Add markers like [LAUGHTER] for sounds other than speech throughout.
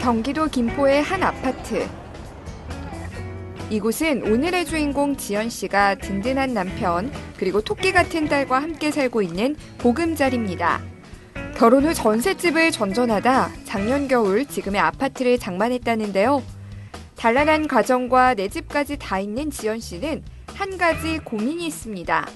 경기도 김포의 한 아파트. 이곳은 오늘의 주인공 지연 씨가 든든한 남편, 그리고 토끼 같은 딸과 함께 살고 있는 보금자리입니다. 결혼 후 전셋집을 전전하다 작년 겨울 지금의 아파트를 장만했다는데요. 단란한 가정과 내 집까지 다 있는 지연 씨는 한 가지 고민이 있습니다.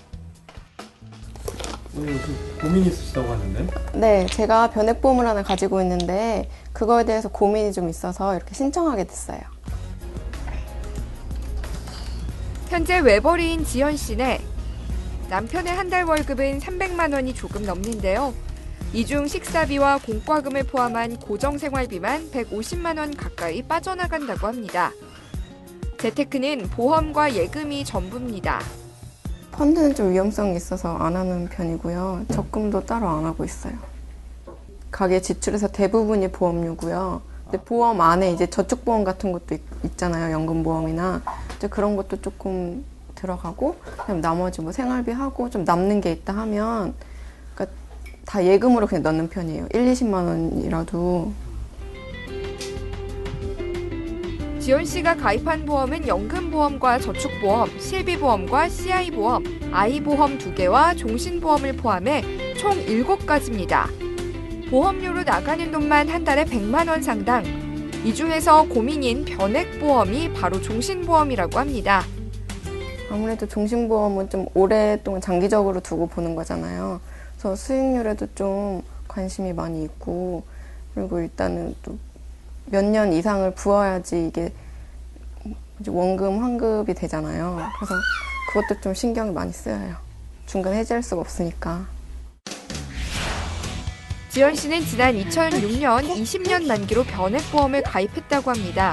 오늘 고민이 있으시다고 하는데 네, 제가 변액보험을 하나 가지고 있는데 그거에 대해서 고민이 좀 있어서 이렇게 신청하게 됐어요. 현재 외벌이인 지연 씨네. 남편의 한 달 월급은 300만 원이 조금 넘는데요. 이 중 식사비와 공과금을 포함한 고정 생활비만 150만 원 가까이 빠져나간다고 합니다. 재테크는 보험과 예금이 전부입니다. 펀드는 좀 위험성이 있어서 안 하는 편이고요. 적금도 따로 안 하고 있어요. 가계 지출에서 대부분이 보험료고요. 근데 보험 안에 이제 저축보험 같은 것도 있, 잖아요 연금보험이나 이제 그런 것도 조금 들어가고 그냥 나머지 뭐 생활비 하고 좀 남는 게 있다 하면 그러니까 다 예금으로 그냥 넣는 편이에요. 1, 20만 원이라도 지연 씨가 가입한 보험은 연금보험과 저축보험, 실비보험과 CI보험, 아이보험 2개와 종신보험을 포함해 총 7가지입니다. 보험료로 나가는 돈만 한 달에 100만 원 상당. 이 중에서 고민인 변액보험이 바로 종신보험이라고 합니다. 아무래도 종신보험은 좀 오랫동안 장기적으로 두고 보는 거잖아요. 그래서 수익률에도 좀 관심이 많이 있고, 그리고 일단은 또 몇 년 이상을 부어야지 이게 원금 환급이 되잖아요. 그래서 그것도 좀 신경이 많이 쓰여요. 중간에 해지할 수가 없으니까. 지연 씨는 지난 2006년 20년 만기로 변액보험을 가입했다고 합니다.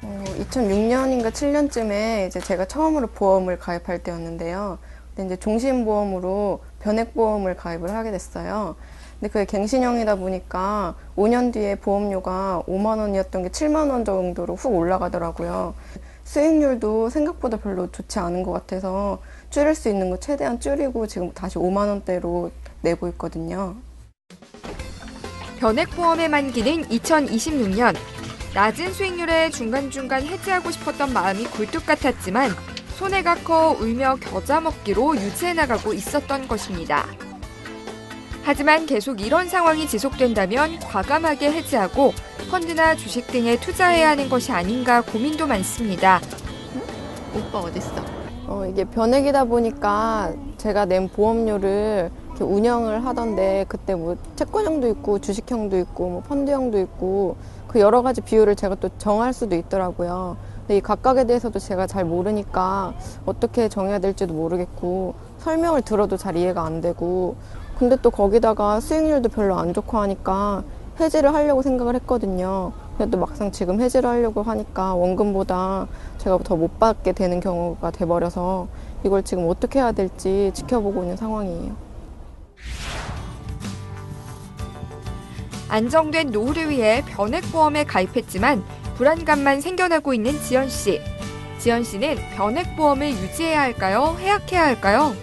어, 2006년인가 7년쯤에 이제 제가 처음으로 보험을 가입할 때였는데요. 근데 이제 종신보험으로 변액보험을 가입을 하게 됐어요. 근데 그게 갱신형이다 보니까 5년 뒤에 보험료가 5만 원이었던 게 7만 원 정도로 훅 올라가더라고요. 수익률도 생각보다 별로 좋지 않은 것 같아서 줄일 수 있는 거 최대한 줄이고 지금 다시 5만 원대로 내고 있거든요. 변액보험의 만기는 2026년. 낮은 수익률에 중간중간 해지하고 싶었던 마음이 굴뚝 같았지만 손해가 커 울며 겨자 먹기로 유지해 나가고 있었던 것입니다. 하지만 계속 이런 상황이 지속된다면 과감하게 해지하고 펀드나 주식 등에 투자해야 하는 것이 아닌가 고민도 많습니다. 오빠 어딨어? 어, 이게 변액이다 보니까 제가 낸 보험료를 이렇게 운영을 하던데 그때 뭐 채권형도 있고 주식형도 있고 뭐 펀드형도 있고 그 여러 가지 비율을 제가 또 정할 수도 있더라고요. 근데 이 각각에 대해서도 제가 잘 모르니까 어떻게 정해야 될지도 모르겠고 설명을 들어도 잘 이해가 안 되고 근데 또 거기다가 수익률도 별로 안 좋고 하니까 해지를 하려고 생각을 했거든요. 근데 또 막상 지금 해지를 하려고 하니까 원금보다 제가 더 못 받게 되는 경우가 돼버려서 이걸 지금 어떻게 해야 될지 지켜보고 있는 상황이에요. 안정된 노후를 위해 변액보험에 가입했지만 불안감만 생겨나고 있는 지연 씨. 지연 씨는 변액보험을 유지해야 할까요? 해약해야 할까요?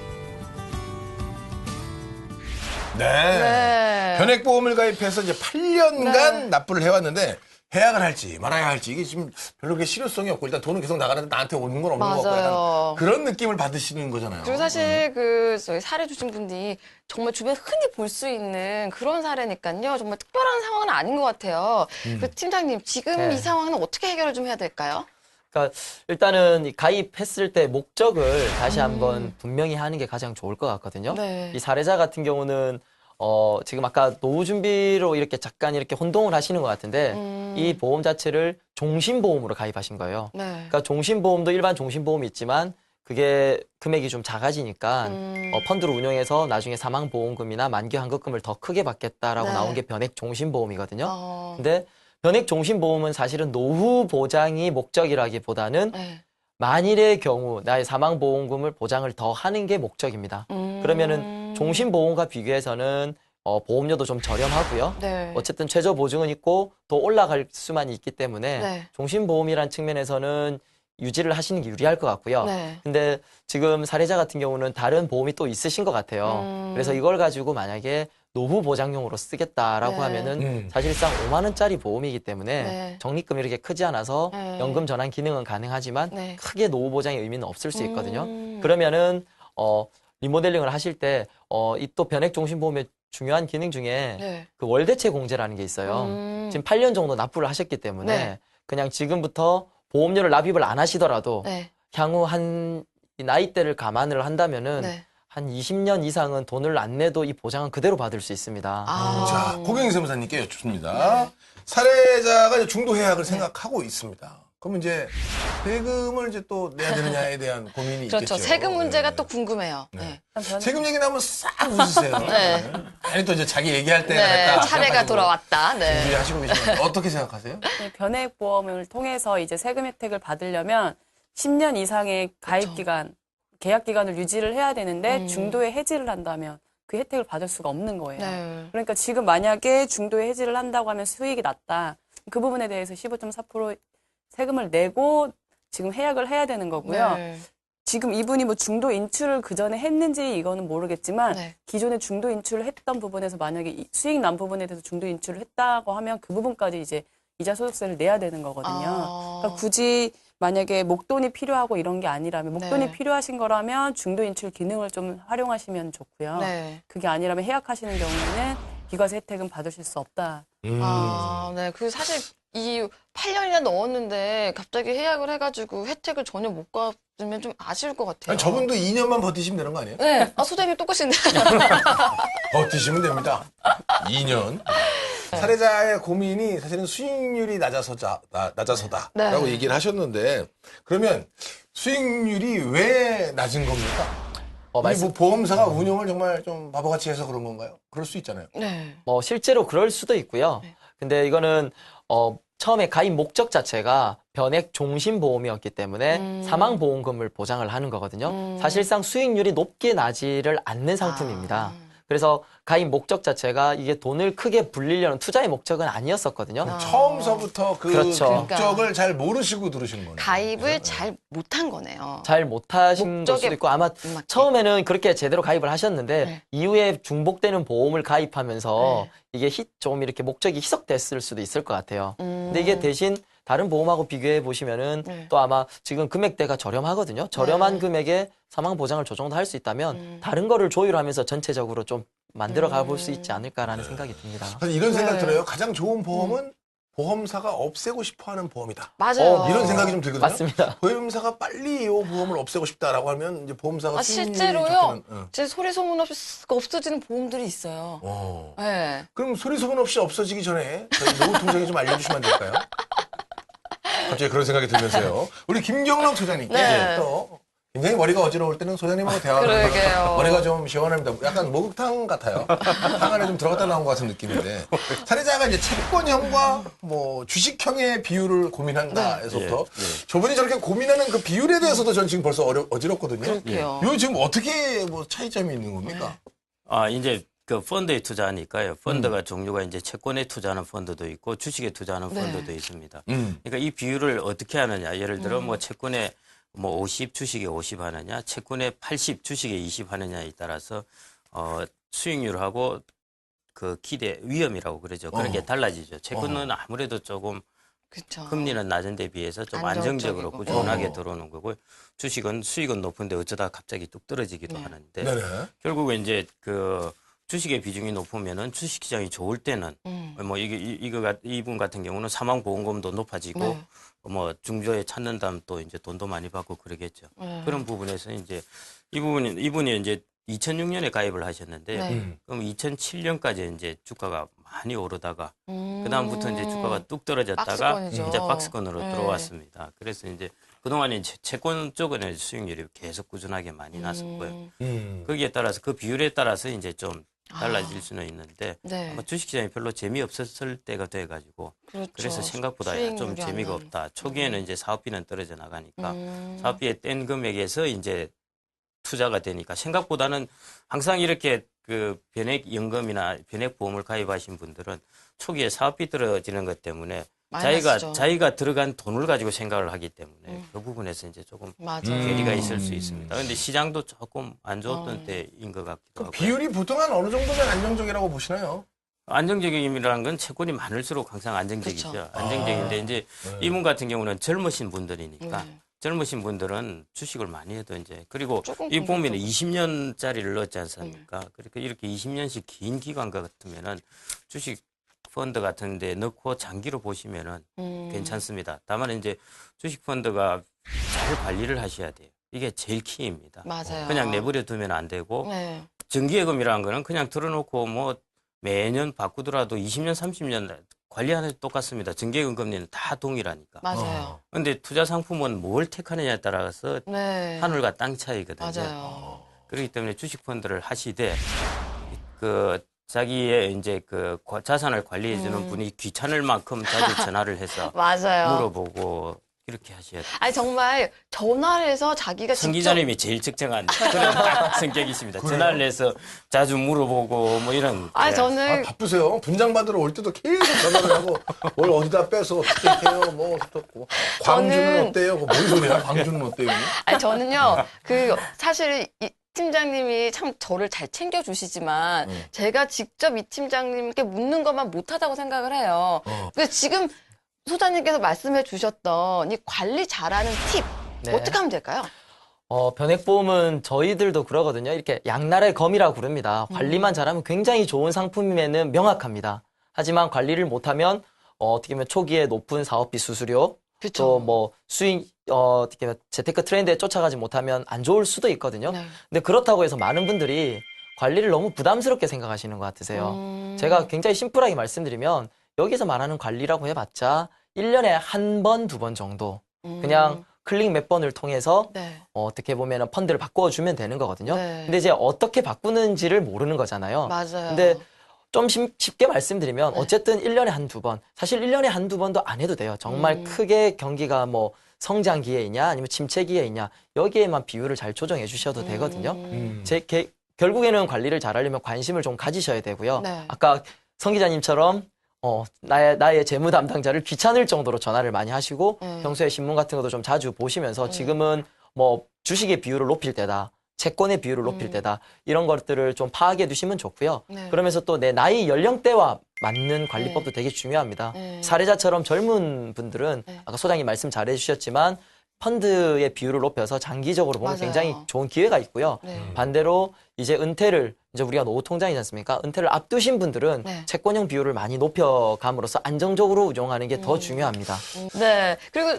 네. 네. 변액보험을 가입해서 이제 8년간 네. 납부를 해왔는데 해약을 할지 말아야 할지 이게 지금 별로 그게 실효성이 없고 일단 돈은 계속 나가는데 나한테 오는 건 없는 것 같고 맞아요. 약간 그런 느낌을 받으시는 거잖아요. 그리고 사실 그 저희 사례 주신 분이 정말 주변에 흔히 볼 수 있는 그런 사례니까요. 정말 특별한 상황은 아닌 것 같아요. 그 팀장님 지금 네. 이 상황은 어떻게 해결을 좀 해야 될까요? 그러니까 일단은 이 가입했을 때 목적을 다시 한번 분명히 하는 게 가장 좋을 것 같거든요. 네. 이 사례자 같은 경우는 어 지금 아까 노후 준비로 이렇게 잠깐 이렇게 혼동을 하시는 것 같은데 음. 이 보험 자체를 종신보험으로 가입하신 거예요. 네. 그러니까 종신보험도 일반 종신보험이 있지만 그게 금액이 좀 작아지니까 음. 어, 펀드로 운용해서 나중에 사망보험금이나 만기 환급금을 더 크게 받겠다라고 네. 나온 게 변액 종신보험이거든요. 어. 근데 변액 종신보험은 사실은 노후 보장이 목적이라기보다는 네. 만일의 경우 나의 사망보험금을 보장을 더 하는 게 목적입니다. 음. 그러면은 종신보험과 비교해서는 어, 보험료도 좀 저렴하고요. 네. 어쨌든 최저 보증은 있고 더 올라갈 수만 있기 때문에 네. 종신보험이란 측면에서는 유지를 하시는 게 유리할 것 같고요. 네. 근데 지금 사례자 같은 경우는 다른 보험이 또 있으신 것 같아요. 음. 그래서 이걸 가지고 만약에 노후 보장용으로 쓰겠다라고 네. 하면은 음. 사실상 5만 원짜리 보험이기 때문에 네. 적립금이 이렇게 크지 않아서 네. 연금 전환 기능은 가능하지만 네. 크게 노후 보장의 의미는 없을 수 있거든요. 음. 그러면은 어 리모델링을 하실 때 어 이 또 변액 종신 보험의 중요한 기능 중에 네. 그 월대체 공제라는 게 있어요. 음. 지금 8년 정도 납부를 하셨기 때문에 네. 그냥 지금부터 보험료를 납입을 안 하시더라도 네. 향후 한 이 나이대를 감안을 한다면은 네. 한 20년 이상은 돈을 안 내도 이 보장은 그대로 받을 수 있습니다. 아. 자, 고경희 세무사님께 여쭙습니다. 사례자가 이제 중도 해약을 네. 생각하고 있습니다. 그러면 이제 세금을 이제 또 내야 되느냐에 대한 [LAUGHS] 고민이 그렇죠. 있겠죠. 세금 문제가 네. 또 궁금해요. 네. 네. 세금 얘기 나오면 싹 웃으세요. [LAUGHS] 네. 아니 또 이제 자기 얘기할 때가 네, 됐다. 차례가 돌아왔다. 네. 준비하시고 계시면 어떻게 생각하세요? 이 [LAUGHS] 변액 보험을 통해서 이제 세금 혜택을 받으려면 10년 이상의 가입 그렇죠. 기간, 계약 기간을 유지를 해야 되는데 음. 중도에 해지를 한다면 그 혜택을 받을 수가 없는 거예요. 네. 그러니까 지금 만약에 중도에 해지를 한다고 하면 수익이 낮다. 그 부분에 대해서 15.4% 세금을 내고 지금 해약을 해야 되는 거고요. 네. 지금 이분이 뭐 중도 인출을 그 전에 했는지 이거는 모르겠지만 네. 기존에 중도 인출을 했던 부분에서 만약에 이 수익 난 부분에 대해서 중도 인출을 했다고 하면 그 부분까지 이제 이자 소득세를 내야 되는 거거든요. 아. 그러니까 굳이 만약에 목돈이 필요하고 이런 게 아니라면 목돈이 네. 필요하신 거라면 중도 인출 기능을 좀 활용하시면 좋고요. 네. 그게 아니라면 해약하시는 경우에는 비과세 혜택은 받으실 수 없다. 음. 아, 네. 그 사실 이 8년이나 넘었는데 갑자기 해약을 해가지고 혜택을 전혀 못 받으면 좀 아쉬울 것 같아요. 아니, 저분도 2년만 버티시면 되는 거 아니에요? 네. 아, 소장님 똑같은데. [LAUGHS] 버티시면 됩니다. 2년. 사례자의 고민이 사실은 수익률이 낮아서자, 나- 낮아서다라고 네. 얘기를 하셨는데 그러면 수익률이 왜 낮은 겁니까? 어, 이 말씀, 뭐 보험사가 운영을 정말 좀 바보같이 해서 그런 건가요? 그럴 수 있잖아요. 네. 뭐 실제로 그럴 수도 있고요. 네. 근데 이거는 어 처음에 가입 목적 자체가 변액 종신 보험이었기 때문에 음. 사망 보험금을 보장을 하는 거거든요. 음. 사실상 수익률이 높게 나지를 않는 상품입니다. 아. 그래서 가입 목적 자체가 이게 돈을 크게 불리려는 투자의 목적은 아니었었거든요. 아. 처음서부터 그 그렇죠. 목적을 잘 모르시고 들으신 거네요. 가입을 잘 못한 거네요. 잘 못하신 걸 수도 있고 아마 맞게. 처음에는 그렇게 제대로 가입을 하셨는데 네. 이후에 중복되는 보험을 가입하면서 네. 이게 희, 좀 이렇게 목적이 희석됐을 수도 있을 것 같아요. 음. 근데 이게 대신 다른 보험하고 비교해 보시면은 네. 또 아마 지금 금액대가 저렴하거든요. 저렴한 네. 금액에 사망 보장을 저 정도 할 수 있다면 음. 다른 거를 조율하면서 전체적으로 좀 만들어 가볼 음. 수 있지 않을까라는 생각이 듭니다. 사실 이런 생각 네. 들어요. 가장 좋은 보험은 보험사가 없애고 싶어 하는 보험이다. 맞아요. 어, 이런 생각이 좀 들거든요. 맞습니다. [LAUGHS] 보험사가 빨리 이 보험을 없애고 싶다라고 하면 이제 보험사가 아, 실제로요? 좋게는, 응. 제 소리 소문 없이 없어지는 보험들이 있어요. 어. 네. 그럼 소리 소문 없이 없어지기 전에 저희 노후 통장에 좀 알려주시면 안 될까요? [LAUGHS] 갑자기 그런 생각이 들면서요. 우리 김경록 소장님께 네. 또 굉장히 머리가 어지러울 때는 소장님하고 대화를 그러게요. 하면 머리가 좀 시원합니다. 약간 목욕탕 같아요. 탕 안에 좀 들어갔다 나온 것 같은 느낌인데 사례자가 이제 채권형과 뭐 주식형의 비율을 고민한다에서부터 저분이 저렇게 고민하는 그 비율에 대해서도 전 지금 벌써 어려, 어지럽거든요. 그렇게요. 요 지금 어떻게 뭐 차이점이 있는 겁니까? 아, 이제 그 펀드에 투자하니까요. 음. 펀드가 종류가 이제 채권에 투자하는 펀드도 있고 주식에 투자하는 네. 펀드도 있습니다. 음. 그러니까 이 비율을 어떻게 하느냐. 예를 들어 음. 뭐 채권에 뭐 50, 주식에 50 하느냐, 채권에 80, 주식에 20 하느냐에 따라서 어 수익률하고 그 기대 위험이라고 그러죠. 그런 게 어. 달라지죠. 채권은 아무래도 조금 그렇죠. 금리는 낮은 데 비해서 좀. 안정적으로 꾸준하게 어. 들어오는 거고 주식은 수익은 높은데 어쩌다 갑자기 뚝 떨어지기도 네. 하는데 네네. 결국은 이제 그 주식의 비중이 높으면은 주식 시장이 좋을 때는 음. 뭐 이게 이- 이거 이분 같은 경우는 사망 보험금도 높아지고 네. 뭐 중조에 찾는다면 또 이제 돈도 많이 받고 그러겠죠. 네. 그런 부분에서 이제 이 부분이 이분이 이제 2006년에 가입을 하셨는데 네. 음. 그럼 2007년까지 이제 주가가 많이 오르다가 음. 그 다음부터 이제 주가가 뚝 떨어졌다가 박스권이죠. 이제 박스권으로 네. 들어왔습니다. 그래서 이제 그동안에 채- 채권 쪽은 수익률이 계속 꾸준하게 많이 났었고요. 음. 음. 거기에 따라서 그 비율에 따라서 이제 좀 달라질 아. 수는 있는데 네. 아마 주식시장이 별로 재미없었을 때가 돼가지고 그렇죠. 그래서 생각보다 좀안 재미가. 없다. 초기에는 이제 사업비는 떨어져 나가니까 음. 사업비에 뗀 금액에서 이제 투자가 되니까 생각보다는 항상 이렇게 그 변액 연금이나 변액 보험을 가입하신 분들은 초기에 사업비 떨어지는 것 때문에 자기가 마이너스죠. 자기가 들어간 돈을 가지고 생각을 하기 때문에 음. 그 부분에서 이제 조금 맞아요. 괴리가 있을 수 있습니다. 근데 시장도 조금 안 좋았던 어. 때인 것 같기도 하고. 비율이 보통 한 어느 정도면 안정적이라고 보시나요? 안정적임이라는 건 채권이 많을수록 항상 안정적이죠. 그쵸. 안정적인데 이제 이분 같은 경우는 젊으신 분들이니까 네. 젊으신 분들은 주식을 많이 해도 이제 그리고 이 보면 공격적으로. 20년짜리를 넣었지 않습니까? 그러니까 이렇게 20년씩 긴 기간 같으면은 주식 펀드 같은 데 넣고 장기로 보시면은 음. 괜찮습니다. 다만 이제 주식 펀드가 잘 관리를 하셔야 돼요. 이게 제일 키입니다. 맞아요. 그냥 내버려 두면 안 되고 네. 정기예금이라는 거는 그냥 틀어놓고 뭐 매년 바꾸더라도 20년, 30년 관리하는 게 똑같습니다. 정기예금 금리는 다 동일하니까. 맞아요. 근데 투자 상품은 뭘 택하느냐에 따라서 네. 하늘과 땅 차이거든요. 맞아요. 그렇기 때문에 주식 펀드를 하시되 그 자기의 이제 그 과- 자산을 관리해 주는 음. 분이 귀찮을 만큼 자주 전화를 해서 [LAUGHS] 맞아요. 물어보고 이렇게 하셔야 돼요. 아니 정말 전화를 해서 자기가 성 직접 기자님이 제일 적정한 [LAUGHS] 그런 딱 성격이십니다. 전화를 해서 자주 물어보고 뭐 이런. 아니 예. 저는 아, 바쁘세요. 분장 받으러 올 때도 계속 전화를 하고 뭘 어디다 빼서 어떻게 해요? 뭐 어떻고. 광주는 저는- 어때요? 그뭔 소리야? 광주는 어때요? 아니 저는요 그 사실 이 팀장님이 참 저를 잘 챙겨 주시지만 음. 제가 직접 이 팀장님께 묻는 것만 못하다고 생각을 해요. 어. 그래서 지금 소장님께서 말씀해 주셨던 이 관리 잘하는 팁 네. 어떻게 하면 될까요? 어, 변액보험은 저희들도 그러거든요. 이렇게 양날의 검이라고 부릅니다. 관리만 잘하면 굉장히 좋은 상품임에는 명확합니다. 하지만 관리를 못하면 어, 어떻게 보면 초기에 높은 사업비 수수료. 또 뭐 수익 어, 어떻게 재테크 트렌드에 쫓아가지 못하면 안 좋을 수도 있거든요. 네. 근데 그렇다고 해서 많은 분들이 관리를 너무 부담스럽게 생각하시는 것 같으세요. 음. 제가 굉장히 심플하게 말씀드리면 여기서 말하는 관리라고 해봤자 1년에 한 번, 두 번 정도 음. 그냥 클릭 몇 번을 통해서 네. 어, 어떻게 보면 펀드를 바꿔주면 되는 거거든요. 네. 근데 이제 어떻게 바꾸는지를 모르는 거잖아요. 맞아요. 근데 좀 쉽- 쉽게 말씀드리면 네. 어쨌든 1년에 한 두 번, 사실 1년에 한 두 번도 안 해도 돼요. 정말 음. 크게 경기가 뭐 성장기에 있냐 아니면 침체기에 있냐 여기에만 비율을 잘 조정해 주셔도 되거든요. 음. 제 개- 결국에는 관리를 잘하려면 관심을 좀 가지셔야 되고요. 네. 아까 성 기자님처럼 어, 나의, 나의 재무 담당자를 귀찮을 정도로 전화를 많이 하시고 네. 평소에 신문 같은 것도 좀 자주 보시면서 네. 지금은 뭐 주식의 비율을 높일 때다. 채권의 비율을 높일 음. 때다. 이런 것들을 좀 파악해 두시면 좋고요. 네. 그러면서 또 내 나이 연령대와 맞는 관리법도 되게 중요합니다. 네. 사례자처럼 젊은 분들은 네. 아까 소장님 말씀 잘 해 주셨지만 펀드의 비율을 높여서 장기적으로 보면 맞아요. 굉장히 좋은 기회가 있고요. 네. 반대로 이제 은퇴를 이제 우리가 노후 통장이지 않습니까? 은퇴를 앞두신 분들은 네. 채권형 비율을 많이 높여감으로써 안정적으로 운용하는 게더 음. 중요합니다. 네. 그리고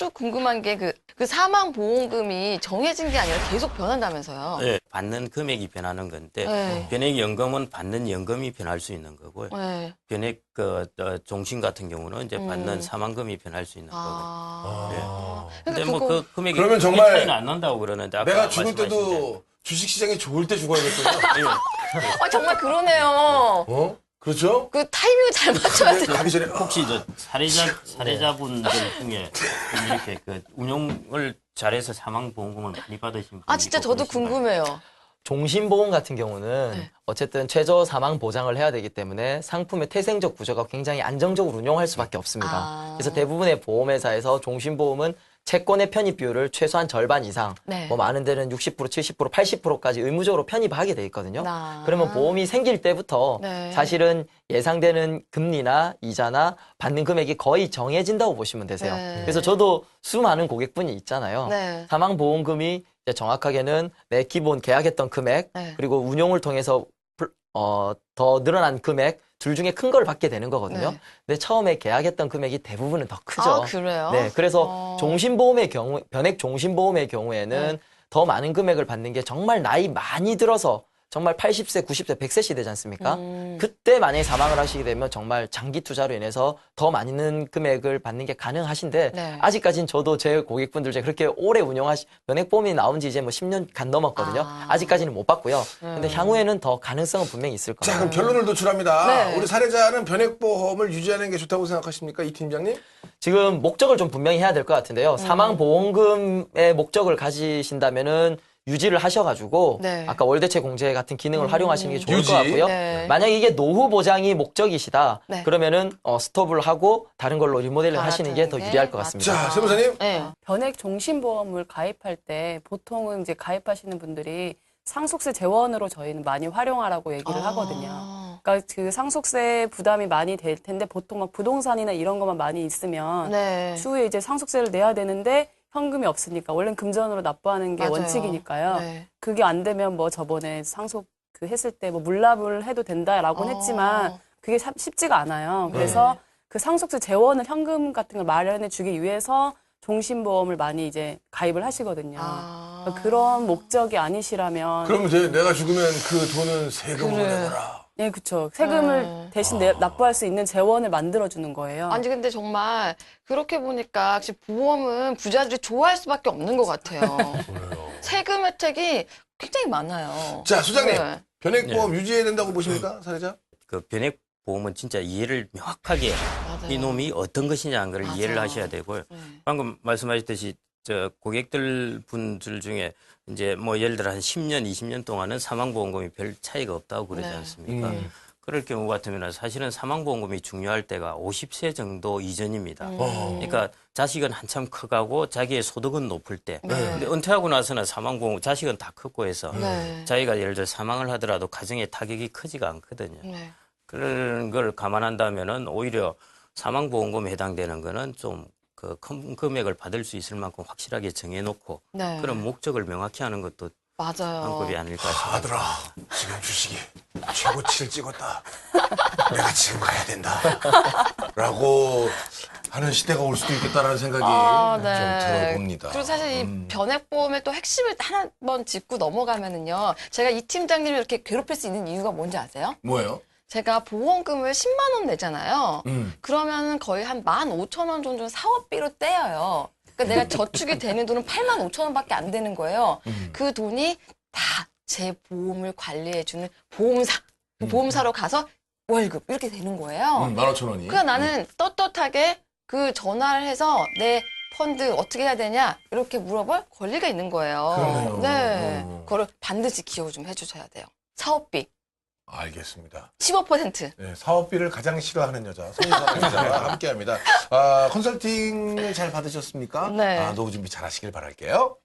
좀 궁금한 게 그 그 사망 보험금이 정해진 게 아니라 계속 변한다면서요. 예, 받는 금액이 변하는 건데 네. 변액 연금은 받는 연금이 변할 수 있는 거고요. 네. 변액 그 어, 종신 같은 경우는 이제 음. 받는 사망금이 변할 수 있는 거거든요. 아. 근데 그러니까 뭐 그거- 그 금액이 그러면 정말 차이는 안 난다고 그러는데 아까 내가 죽을 말씀하신 때도 주식시장이 좋을 때 죽어야겠군요. 대로. 아, 정말 그러네요. 어? 그렇죠? 그 타이밍을 잘 맞춰야 돼요. 가기 전에 혹시 저 사례자 사례자분들 중에 이렇게 그 운용을 잘해서 사망 보험금을 많이 받으신 분 아, 진짜 저도 궁금해요. 종신보험 같은 경우는 네. 어쨌든 최저 사망 보장을 해야 되기 때문에 상품의 태생적 구조가 굉장히 안정적으로 운용할 수밖에 없습니다. 아. 그래서 대부분의 보험회사에서 종신보험은 채권의 편입 비율을 최소한 절반 이상, 네. 뭐 많은 데는 60%, 70%, 80%까지 의무적으로 편입하게 돼 있거든요. 아. 그러면 보험이 생길 때부터 네. 사실은 예상되는 금리나 이자나 받는 금액이 거의 정해진다고 보시면 되세요. 네. 그래서 저도 수많은 고객분이 있잖아요. 네. 사망 보험금이 이제 정확하게는 내 기본 계약했던 금액 네. 그리고 운용을 통해서 불- 어, 더 늘어난 금액 둘 중에 큰 걸 받게 되는 거거든요. 네. 근데 처음에 계약했던 금액이 대부분은 더 크죠. 아, 그래요? 네, 그래서 어. 종신보험의 경우, 변액 종신보험의 경우에는 네. 더 많은 금액을 받는 게 정말 나이 많이 들어서 정말 80세, 90세, 100세 시대지 않습니까? 음. 그때 만약에 사망을 하시게 되면 정말 장기 투자로 인해서 더 많은 금액을 받는 게 가능하신데 네. 아직까지는 저도 제 고객분들 중에 그렇게 오래 운영하시 변액보험이 나온 지 이제 뭐 10년 간 넘었거든요. 아. 아. 직까지는못 봤고요. 근데 음. 향후에는 더 가능성은 분명히 있을 자, 겁니다. 그럼 결론을 도출합니다. 네. 우리 사례자는 변액보험을 유지하는 게 좋다고 생각하십니까? 이 팀장님? 지금 목적을 좀 분명히 해야 될 것 같은데요. 사망보험금의 목적을 가지신다면은 유지를 하셔가지고 네. 아까 월대체 공제 같은 기능을 활용하시는 게 좋을 유지. 것 같고요. 네. 만약에 이게 노후 보장이 목적이시다. 네. 그러면은 어, 스톱을 하고 다른 걸로 리모델링 하시는 게 더 유리할 게것 같습니다. 자, 세무사님. 네. 변액 종신보험을 가입할 때 보통은 이제 가입하시는 분들이 상속세 재원으로 저희는 많이 활용하라고 얘기를 하거든요. 아. 그러니까 그 상속세 부담이 많이 될 텐데 보통 막 부동산이나 이런 것만 많이 있으면 네. 추후에 이제 상속세를 내야 되는데 현금이 없으니까 원래는 금전으로 납부하는 게 맞아요. 원칙이니까요. 네. 그게 안 되면 뭐 저번에 상속 그 했을 때 뭐 물납을 해도 된다라고는 어. 했지만 그게 참 쉽지가 않아요. 그래서 그 상속세 재원을 현금 같은 걸 마련해 주기 위해서 종신보험을 많이 이제 가입을 하시거든요. 아. 그러니까 그런 목적이 아니시라면 그럼 이제 내가 죽으면 그 돈은 세금으로 그래. 내거라. 네, 그렇죠. 세금을 네. 대신 내, 납부할 수 있는 재원을 만들어 주는 거예요. 아니 근데 정말 그렇게 보니까 역시 보험은 부자들이 좋아할 수밖에 없는 것 같아요. [LAUGHS] 세금 혜택이 굉장히 많아요. 자, 소장님. 네. 변액보험 유지해야 된다고 보십니까, 사례자? 그 변액 보험은 진짜 이해를 명확하게 맞아요. 이놈이 어떤 것이냐는 걸 맞아요. 이해를 하셔야 되고요. 네. 방금 말씀하셨듯이 저 고객들 분들 중에 이제 뭐 예를 들어 한 10년, 20년 동안은 사망보험금이 별 차이가 없다고 그러지 네. 않습니까? 음. 그럴 경우 같으면 사실은 사망보험금이 중요할 때가 50세 정도 이전입니다. 음. 어. 그러니까 자식은 한참 커가고 자기의 소득은 높을 때. 네. 근데 은퇴하고 나서는 사망보험 자식은 다 컸고 해서 네. 자기가 예를 들어 사망을 하더라도 가정에 타격이 크지가 않거든요. 네. 그런 걸 감안한다면은 오히려 사망보험금에 해당되는 거는 좀 그 큰 금액을 받을 수 있을 만큼 확실하게 정해놓고 네. 그런 목적을 명확히 하는 것도 맞아요. 방법이 아닐까 싶습니다. 아들아, 지금 주식이 최고치를 찍었다. 내가 지금 가야 된다. 라고 하는 시대가 올 수도 있겠다라는 생각이 아, 좀 네. 들어봅니다. 그리고 사실 이 음. 변액보험의 또 핵심을 하나 번 짚고 넘어가면은요. 제가 이 팀장님을 이렇게 괴롭힐 수 있는 이유가 뭔지 아세요? 뭐예요? 제가 보험금을 10만 원 내잖아요. 음. 그러면은 거의 한 15,000원 정도는 사업비로 떼어요. 그러니까 내가 저축이 되는 돈은 8만 5천 원밖에 안 되는 거예요. 음. 그 돈이 다 제 보험을 관리해주는 보험사, 그 보험사로 가서 월급 이렇게 되는 거예요. 음, 15,000원이. 그러니까 나는 떳떳하게 그 전화를 해서 내 펀드 어떻게 해야 되냐 이렇게 물어볼 권리가 있는 거예요. 그러네요. 네, 어. 그거를 반드시 기여 좀 해주셔야 돼요. 사업비 알겠습니다. 15%. 네, 사업비를 가장 싫어하는 여자, 손희상 기자와 함께 합니다. 아, 컨설팅을 잘 받으셨습니까? 네. 아, 노후 준비 잘 하시길 바랄게요.